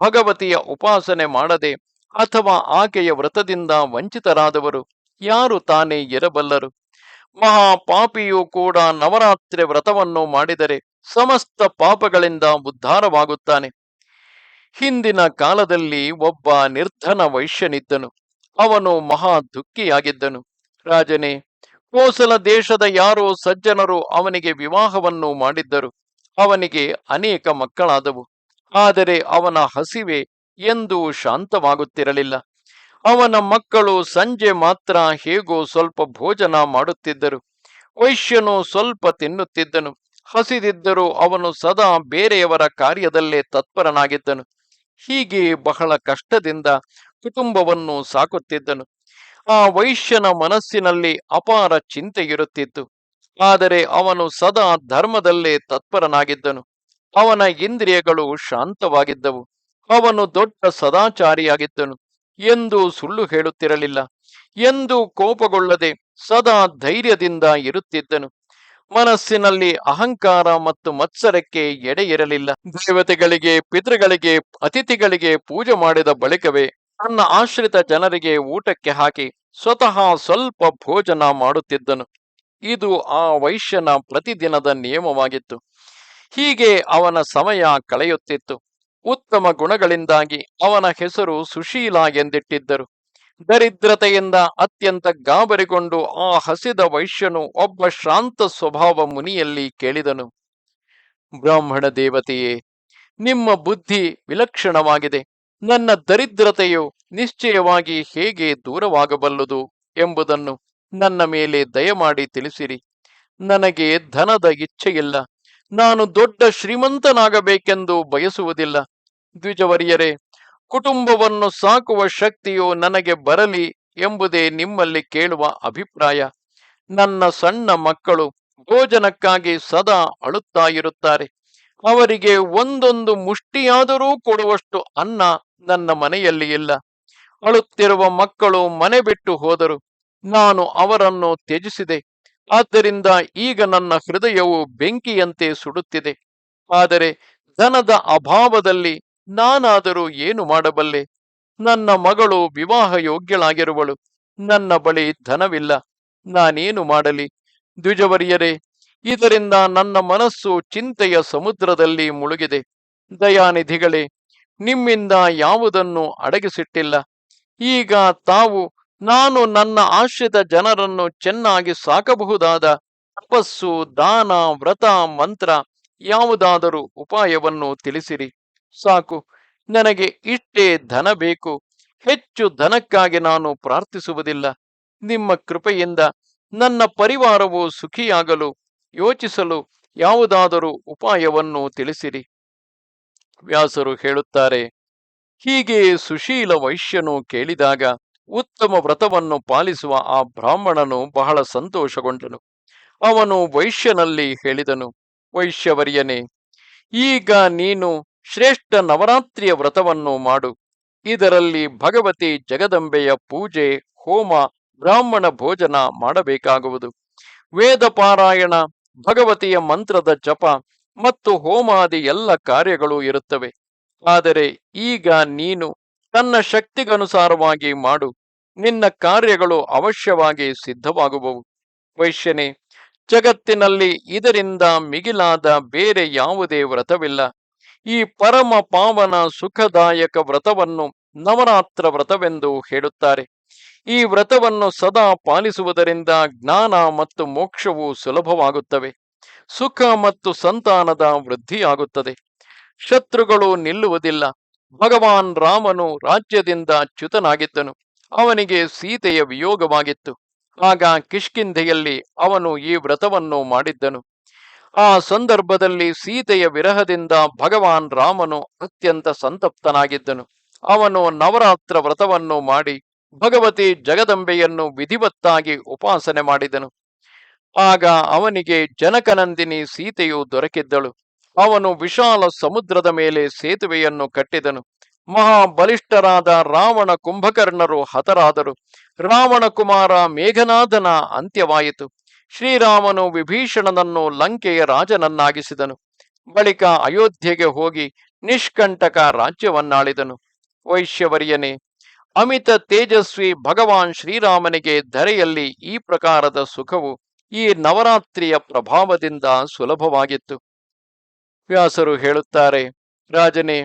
ಭಗವತಿಯ ಉಪಾಸನೆ ಮಾಡದೆ ಅಥವಾ ಆಕೆಯ ವ್ರತದಿಂದ ವಂಚಿತರಾದವರು. ಯಾರು ತಾನೇ ಇರಬಲ್ಲರು ಮಹಾಪಾಪಿಯು ಕೂಡ ನವರಾತ್ರಿ ವ್ರತವನ್ನು ಮಾಡಿದರೆ ಸಮಸ್ತ ಪಾಪಗಳಿಂದ ಉದ್ಧಾರವಾಗುತ್ತಾನೆ. ಹಿಂದಿನ ಕಾಲದಲ್ಲಿ ಒಬ್ಬ ನಿರ್ಧನ ವೈಶ್ಯನಿದ್ದನು. ಅವನು ಮಹಾ ದುಃಖಿಯಾಗಿದ್ದನು. ರಾಜನೇ, ಕೋಸಲ ದೇಶದ ಯಾರೋ ಸಜ್ಜನರು ಅವನಿಗೆ ವಿವಾಹವನ್ನು ಮಾಡಿದ್ದರು. ಅವನಿಗೆ ಅನೇಕ ಮಕ್ಕಳಾದವು. ಆದರೆ ಅವನ ಹಸಿವೆ ಎಂದೂ ಶಾಂತವಾಗುತ್ತಿರಲಿಲ್ಲ. ಅವನ ಮಕ್ಕಳು ಸಂಜೆ ಮಾತ್ರ ಹೇಗೋ ಸ್ವಲ್ಪ ಭೋಜನ ಮಾಡುತ್ತಿದ್ದರು. ವೈಶ್ಯನು ಸ್ವಲ್ಪ ತಿನ್ನುತ್ತಿದ್ದನು. ಹಸಿದಿದ್ದರೂ ಅವನು ಸದಾ ಬೇರೆಯವರ ಕಾರ್ಯದಲ್ಲೇ ತತ್ಪರನಾಗಿದ್ದನು. ಹೀಗೆ ಬಹಳ ಕಷ್ಟದಿಂದ ಕುಟುಂಬವನ್ನು ಸಾಕುತ್ತಿದ್ದನು. ಆ ವೈಶ್ಯನ ಮನಸ್ಸಿನಲ್ಲಿ ಅಪಾರ ಚಿಂತೆ ಇರುತ್ತಿತ್ತು ಆದರೆ ಅವನು ಸದಾ ಧರ್ಮದಲ್ಲೇ ತತ್ಪರನಾಗಿದ್ದನು. ಅವನ ಇಂದ್ರಿಯಗಳು ಶಾಂತವಾಗಿದ್ದವು. ಅವನು ದೊಡ್ಡ ಸದಾಚಾರಿಯಾಗಿದ್ದನು. ಎಂದು ಸುಳ್ಳು ಹೇಳುತ್ತಿರಲಿಲ್ಲ. ಎಂದು ಕೋಪಗೊಳ್ಳದೆ ಸದಾ ಧೈರ್ಯದಿಂದ ಇರುತ್ತಿದ್ದನು. ಮನಸ್ಸಿನಲ್ಲಿ ಅಹಂಕಾರ ಮತ್ತು ಮತ್ಸರಕ್ಕೆ ಎಡೆ ಇರಲಿಲ್ಲ. ದೇವತೆಗಳಿಗೆ, ಪಿತೃಗಳಿಗೆ, ಅತಿಥಿಗಳಿಗೆ ಪೂಜೆ ಮಾಡಿದ ಬಳಿಕವೇ ತನ್ನ ಆಶ್ರಿತ ಜನರಿಗೆ ಊಟಕ್ಕೆ ಹಾಕಿ ಸ್ವತಃ ಸ್ವಲ್ಪ ಭೋಜನ ಮಾಡುತ್ತಿದ್ದನು. ಇದು ಆ ವೈಶ್ಯನ ಪ್ರತಿದಿನದ ನಿಯಮವಾಗಿತ್ತು. ಹೀಗೆ ಅವನ ಸಮಯ ಕಳೆಯುತ್ತಿತ್ತು. ಉತ್ತಮ ಗುಣಗಳಿಂದಾಗಿ ಅವನ ಹೆಸರು ಸುಶೀಲ ಎಂದಿಟ್ಟಿದ್ದರು. ದರಿದ್ರತೆಯಿಂದ ಅತ್ಯಂತ ಗಾಬರಿಗೊಂಡು ಆ ಹಸಿದ ವೈಶ್ಯನು ಒಬ್ಬ ಶಾಂತ ಸ್ವಭಾವ ಮುನಿಯಲ್ಲಿ ಕೇಳಿದನು. ಬ್ರಾಹ್ಮಣ ದೇವತೆಯೇ, ನಿಮ್ಮ ಬುದ್ಧಿ ವಿಲಕ್ಷಣವಾಗಿದೆ. ನನ್ನ ದರಿದ್ರತೆಯು ನಿಶ್ಚಯವಾಗಿ ಹೇಗೆ ದೂರವಾಗಬಲ್ಲದು ಎಂಬುದನ್ನು ನನ್ನ ಮೇಲೆ ದಯಮಾಡಿ ತಿಳಿಸಿರಿ. ನನಗೆ ಧನದ ಇಚ್ಛೆಯಿಲ್ಲ. ನಾನು ದೊಡ್ಡ ಶ್ರೀಮಂತನಾಗಬೇಕೆಂದು ಬಯಸುವುದಿಲ್ಲ. ದ್ವಿಜವರಿಯರೇ, ಕುಟುಂಬವನ್ನು ಸಾಕುವ ಶಕ್ತಿಯು ನನಗೆ ಬರಲಿ ಎಂಬುದೇ ನಿಮ್ಮಲ್ಲಿ ಕೇಳುವ ಅಭಿಪ್ರಾಯ. ನನ್ನ ಸಣ್ಣ ಮಕ್ಕಳು ಭೋಜನಕ್ಕಾಗಿ ಸದಾ ಅಳುತ್ತಾ ಇರುತ್ತಾರೆ. ಅವರಿಗೆ ಒಂದೊಂದು ಮುಷ್ಟಿಯಾದರೂ ಕೊಡುವಷ್ಟು ಅನ್ನ ನನ್ನ ಮನೆಯಲ್ಲಿ ಇಲ್ಲ. ಅಳುತ್ತಿರುವ ಮಕ್ಕಳು ಮನೆ ಬಿಟ್ಟು ಹೋದರು. ನಾನು ಅವರನ್ನು ತ್ಯಜಿಸಿದೆ. ಆದ್ದರಿಂದ ಈಗ ನನ್ನ ಹೃದಯವು ಬೆಂಕಿಯಂತೆ ಸುಡುತ್ತಿದೆ. ಆದರೆ ಧನದ ಅಭಾವದಲ್ಲಿ ನಾನಾದರೂ ಏನು ಮಾಡಬಲ್ಲೆ? ನನ್ನ ಮಗಳು ವಿವಾಹ ಯೋಗ್ಯಳಾಗಿರುವಳು ನನ್ನ ಬಳಿ ಧನವಿಲ್ಲ. ನಾನೇನು ಮಾಡಲಿ? ದ್ವಿಜವರಿಯರೇ, ಇದರಿಂದ ನನ್ನ ಮನಸ್ಸು ಚಿಂತೆಯ ಸಮುದ್ರದಲ್ಲಿ ಮುಳುಗಿದೆ. ದಯಾನಿಧಿಗಳೇ, ನಿಮ್ಮಿಂದ ಯಾವುದನ್ನು ಅಡಗಿಸಿಟ್ಟಿಲ್ಲ. ಈಗ ತಾವು, ನಾನು ನನ್ನ ಆಶ್ರಿತ ಜನರನ್ನು ಚೆನ್ನಾಗಿ ಸಾಕಬಹುದಾದ ತಪಸ್ಸು, ದಾನ, ವ್ರತ, ಮಂತ್ರ ಯಾವುದಾದರೂ ಉಪಾಯವನ್ನು ತಿಳಿಸಿರಿ. ಸಾಕು. ನನಗೆ ಇಷ್ಟೇ ಧನ ಬೇಕು. ಹೆಚ್ಚು ಧನಕ್ಕಾಗಿ ನಾನು ಪ್ರಾರ್ಥಿಸುವುದಿಲ್ಲ. ನಿಮ್ಮ ಕೃಪೆಯಿಂದ ನನ್ನ ಪರಿವಾರವು ಸುಖಿಯಾಗಲು ಯೋಚಿಸಲು ಯಾವುದಾದರೂ ಉಪಾಯವನ್ನು ತಿಳಿಸಿರಿ. ವ್ಯಾಸರು ಹೇಳುತ್ತಾರೆ, ಹೀಗೆ ಸುಶೀಲ ವೈಶ್ಯನು ಕೇಳಿದಾಗ ಉತ್ತಮ ವ್ರತವನ್ನು ಪಾಲಿಸುವ ಆ ಬ್ರಾಹ್ಮಣನು ಬಹಳ ಸಂತೋಷಗೊಂಡನು. ಅವನು ವೈಶ್ಯನಲ್ಲಿ ಹೇಳಿದನು, ವೈಶ್ಯವರ್ಯನೇ, ಈಗ ನೀನು ಶ್ರೇಷ್ಠ ನವರಾತ್ರಿಯ ವ್ರತವನ್ನು ಮಾಡು. ಇದರಲ್ಲಿ ಭಗವತಿ ಜಗದಂಬೆಯ ಪೂಜೆ, ಹೋಮ, ಬ್ರಾಹ್ಮಣ ಭೋಜನ ಮಾಡಬೇಕಾಗುವುದು. ವೇದ ಪಾರಾಯಣ, ಭಗವತಿಯ ಮಂತ್ರದ ಜಪ ಮತ್ತು ಹೋಮಾದಿ ಎಲ್ಲ ಕಾರ್ಯಗಳು ಇರುತ್ತವೆ. ಆದರೆ ಈಗ ನೀನು ತನ್ನ ಶಕ್ತಿಗನುಸಾರವಾಗಿ ಮಾಡು. ನಿನ್ನ ಕಾರ್ಯಗಳು ಅವಶ್ಯವಾಗಿ ಸಿದ್ಧವಾಗುವವು. ವೈಶ್ಯನೇ, ಜಗತ್ತಿನಲ್ಲಿ ಇದರಿಂದ ಮಿಗಿಲಾದ ಬೇರೆ ಯಾವುದೇ ವ್ರತವಿಲ್ಲ. ಈ ಪರಮ ಪಾವನ ಸುಖದಾಯಕ ವ್ರತವನ್ನು ನವರಾತ್ರ ವ್ರತವೆಂದು ಹೇಳುತ್ತಾರೆ. ಈ ವ್ರತವನ್ನು ಸದಾ ಪಾಲಿಸುವುದರಿಂದ ಜ್ಞಾನ ಮತ್ತು ಮೋಕ್ಷವು ಸುಲಭವಾಗುತ್ತವೆ. ಸುಖ ಮತ್ತು ಸಂತಾನದ ವೃದ್ಧಿಯಾಗುತ್ತದೆ. ಶತ್ರುಗಳು ನಿಲ್ಲುವುದಿಲ್ಲ. ಭಗವಾನ್ ರಾಮನು ರಾಜ್ಯದಿಂದ ಚ್ಯುತನಾಗಿದ್ದನು. ಅವನಿಗೆ ಸೀತೆಯ ವಿಯೋಗವಾಗಿತ್ತು. ಆಗ ಕಿಷ್ಕಿಂಧೆಯಲ್ಲಿ ಅವನು ಈ ವ್ರತವನ್ನು ಮಾಡಿದ್ದನು. ಆ ಸಂದರ್ಭದಲ್ಲಿ ಸೀತೆಯ ವಿರಹದಿಂದ ಭಗವಾನ್ ರಾಮನು ಅತ್ಯಂತ ಸಂತಪ್ತನಾಗಿದ್ದನು. ಅವನು ನವರಾತ್ರ ವ್ರತವನ್ನು ಮಾಡಿ ಭಗವತಿ ಜಗದಂಬೆಯನ್ನು ವಿಧಿವತ್ತಾಗಿ ಉಪಾಸನೆ ಮಾಡಿದನು. ಆಗ ಅವನಿಗೆ ಜನಕನಂದಿನಿ ಸೀತೆಯು ದೊರಕಿದ್ದಳು. ಅವನು ವಿಶಾಲ ಸಮುದ್ರದ ಮೇಲೆ ಸೇತುವೆಯನ್ನು ಕಟ್ಟಿದನು. ಮಹಾಬಲಿಷ್ಠರಾದ ರಾವಣ ಕುಂಭಕರ್ಣರು ಹತರಾದರು. ರಾವಣ ಕುಮಾರ ಮೇಘನಾದನ ಅಂತ್ಯವಾಯಿತು. ಶ್ರೀರಾಮನು ವಿಭೀಷಣನನ್ನು ಲಂಕೆಯ ರಾಜನನ್ನಾಗಿಸಿದನು. ಬಳಿಕ ಅಯೋಧ್ಯೆಗೆ ಹೋಗಿ ನಿಷ್ಕಂಟಕ ರಾಜ್ಯವನ್ನಾಳಿದನು. ವೈಶ್ಯವರ್ಯನೇ, ಅಮಿತ ತೇಜಸ್ವಿ ಭಗವಾನ್ ಶ್ರೀರಾಮನಿಗೆ ಧರೆಯಲ್ಲಿ ಈ ಪ್ರಕಾರದ ಸುಖವು ಈ ನವರಾತ್ರಿಯ ಪ್ರಭಾವದಿಂದ ಸುಲಭವಾಗಿತ್ತು. ವ್ಯಾಸರು ಹೇಳುತ್ತಾರೆ, ರಾಜನೇ,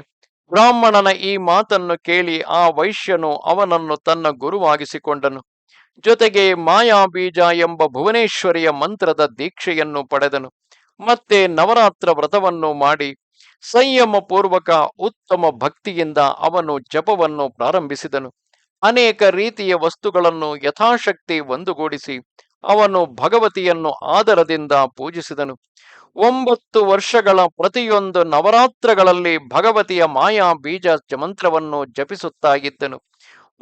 ಬ್ರಾಹ್ಮಣನ ಈ ಮಾತನ್ನು ಕೇಳಿ ಆ ವೈಶ್ಯನು ಅವನನ್ನು ತನ್ನ ಗುರುವಾಗಿಸಿಕೊಂಡನು. ಜೊತೆಗೆ ಮಾಯಾಬೀಜ ಎಂಬ ಭುವನೇಶ್ವರಿಯ ಮಂತ್ರದ ದೀಕ್ಷೆಯನ್ನು ಪಡೆದನು. ಮತ್ತೆ ನವರಾತ್ರ ವ್ರತವನ್ನು ಮಾಡಿ ಸಂಯಮ ಪೂರ್ವಕ ಉತ್ತಮ ಭಕ್ತಿಯಿಂದ ಅವನು ಜಪವನ್ನು ಪ್ರಾರಂಭಿಸಿದನು. ಅನೇಕ ರೀತಿಯ ವಸ್ತುಗಳನ್ನು ಯಥಾಶಕ್ತಿ ಒಂದುಗೂಡಿಸಿ ಅವನು ಭಗವತಿಯನ್ನು ಆದರದಿಂದ ಪೂಜಿಸಿದನು. ಒಂಬತ್ತು ವರ್ಷಗಳ ಪ್ರತಿಯೊಂದು ನವರಾತ್ರಗಳಲ್ಲಿ ಭಗವತಿಯ ಮಾಯಾ ಬೀಜ ಮಂತ್ರವನ್ನು ಜಪಿಸುತ್ತಾ ಇದ್ದನು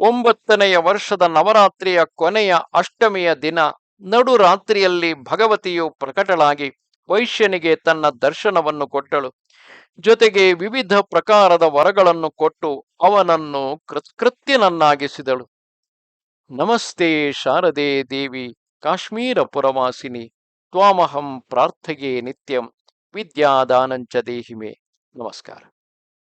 ಒಂಬತ್ತನೆಯ ವರ್ಷದ ನವರಾತ್ರಿಯ ಕೊನೆಯ ಅಷ್ಟಮಿಯ ದಿನ ನಡುರಾತ್ರಿಯಲ್ಲಿ ಭಗವತಿಯು ಪ್ರಕಟಳಾಗಿ ವೈಶ್ಯನಿಗೆ ತನ್ನ ದರ್ಶನವನ್ನು ಕೊಟ್ಟಳು. ಜೊತೆಗೆ ವಿವಿಧ ಪ್ರಕಾರದ ವರಗಳನ್ನು ಕೊಟ್ಟು ಅವನನ್ನು ಕೃತ್ಕೃತ್ಯನನ್ನಾಗಿಸಿದಳು ನಮಸ್ತೆ ಶಾರದೆ ದೇವಿ ಕಾಶ್ಮೀರ ಪುರವಾಸಿನಿ ತ್ವಾಮಹಂ ಪ್ರಾರ್ಥಗೆ ನಿತ್ಯಂ, ವಿದ್ಯಾದಾನಂಚ ದೇಹಿಮೆ. ನಮಸ್ಕಾರ.